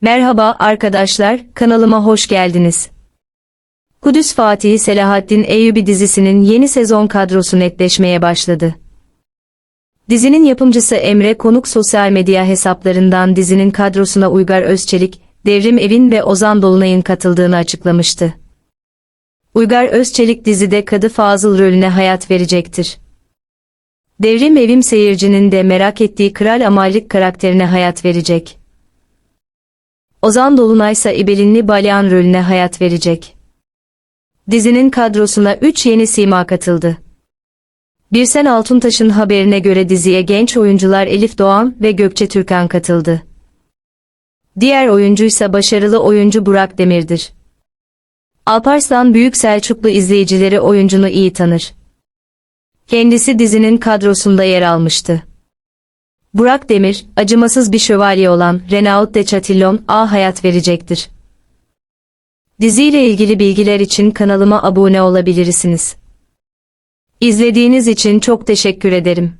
Merhaba arkadaşlar, kanalıma hoş geldiniz. Kudüs Fatih Selahaddin Eyyubi dizisinin yeni sezon kadrosu netleşmeye başladı. Dizinin yapımcısı Emre Konuk sosyal medya hesaplarından dizinin kadrosuna Uygar Özçelik, Devrim Evin ve Ozan Dolunay'ın katıldığını açıklamıştı. Uygar Özçelik dizide Kadı Fazıl rolüne hayat verecektir. Devrim Evim seyircinin de merak ettiği Kral Amallik karakterine hayat verecek. Ozan Dolunay ise İbelinli Balyan rolüne hayat verecek. Dizinin kadrosuna 3 yeni sima katıldı. Birsen Altuntaş'ın haberine göre diziye genç oyuncular Elif Doğan ve Gökçe Türkan katıldı. Diğer oyuncuysa başarılı oyuncu Burak Demir'dir. Alparslan Büyük Selçuklu izleyicileri oyuncunu iyi tanır. Kendisi dizinin kadrosunda yer almıştı. Burak Demir, acımasız bir şövalye olan Renaud de Chatillon A hayat verecektir. Diziyle ilgili bilgiler için kanalıma abone olabilirsiniz. İzlediğiniz için çok teşekkür ederim.